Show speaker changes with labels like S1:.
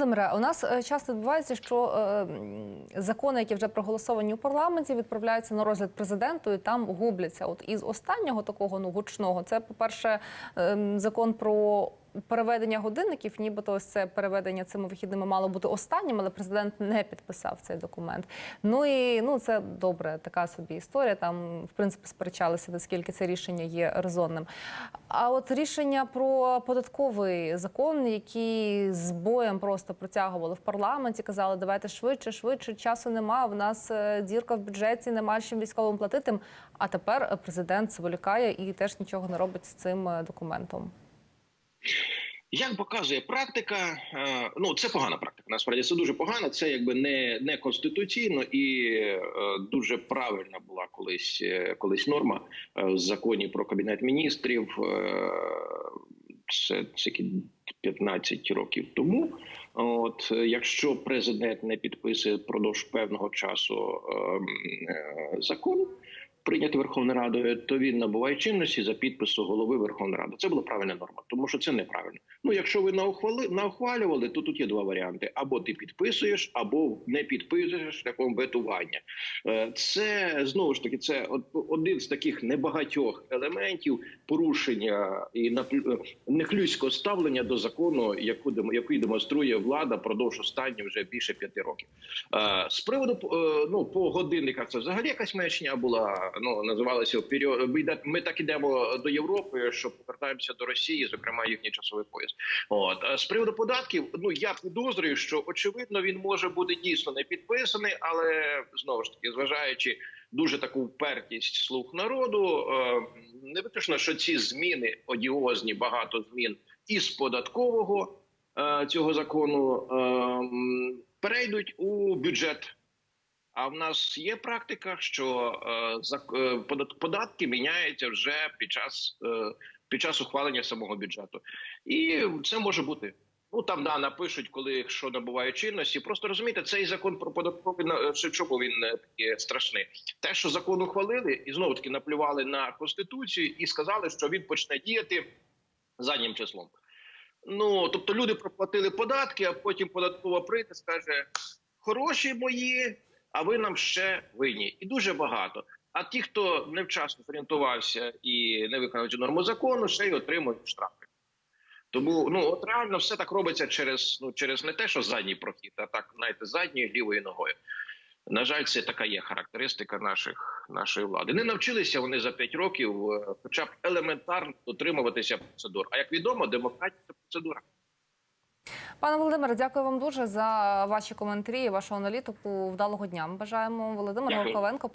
S1: Володимире, у нас е, часто відбувається, що е, закони, які вже проголосовані у парламенті, відправляються на розгляд президенту і там губляться. От із останнього такого ну гучного, це, по-перше, ем, закон про. Переведення годинників, нібито ось це переведення цими вихідними мало бути останнім, але президент не підписав цей документ. Ну і ну це добре, така собі історія. Там в принципі сперечалися, наскільки це рішення є резонним. А от рішення про податковий закон, який з боєм просто протягували в парламенті, казали, давайте швидше, швидше, часу нема. В нас е, дірка в бюджеті, нема чим військовим платити. А тепер президент зволікає і теж нічого не робить з цим е, документом.
S2: Як показує практика, е, ну це погана практика. Насправді це дуже погано. Це якби не, не конституційно і е, дуже правильна була колись е, колись норма в законі про кабінет міністрів. Це це 15 років тому. От якщо президент не підписує впродовж певного часу ем, закон. Прийнятий Верховною Радою, то він набуває чинності за підпису голови Верховної Ради. Це була правильна норма, тому що це неправильно. Ну, якщо ви наухвали, наухвалювали, то тут є два варіанти: або ти підписуєш, або не підписуєш шляхом ветування. Е, Це знову ж таки це один з таких небагатьох елементів порушення і е, нехлюйського ставлення до закону, яку який демонструє влада продовж останніх вже більше п'яти років. Е, З приводу ну по годинниках, це взагалі якась маячня була. Ну називалася «Вперед». Ми так ідемо до Європи, що повертаємося до Росії, зокрема їхній часовий пояс. От з приводу податків, ну я підозрюю, що очевидно він може бути дійсно не підписаний, але знову ж таки, зважаючи дуже таку впертість слух народу, е, не виключно, що ці зміни одіозні, багато змін із податкового е, цього закону е, перейдуть у бюджет. А в нас є практика, що е, е, подат- податки міняються вже під час е, під час ухвалення самого бюджету, і це може бути. Ну там да напишуть, коли що набуває чинності. Просто розумієте, цей закон про податковий на що він такий страшний. Те, що закон ухвалили, і знову таки наплювали на конституцію і сказали, що він почне діяти заднім числом. Ну тобто люди проплатили податки, а потім податкова прийде, скаже: хороші мої, а ви нам ще винні, і дуже багато. А ті, хто невчасно зорієнтувався і не виконав цю норму закону, ще й отримують штрафи. Тому ну от реально все так робиться через ну через не те, що задній прохід, а так знаєте, задньою лівою ногою. На жаль, це така є характеристика наших нашої влади. Не навчилися вони за 5 років, е, хоча б елементарно дотримуватися процедур. А як відомо, демократія це процедура.
S1: Пане Володимире, дякую вам дуже за ваші коментарі, і вашу аналітику. Вдалого дня. Ми бажаємо Володимир
S2: Дякую.
S1: Горковенко.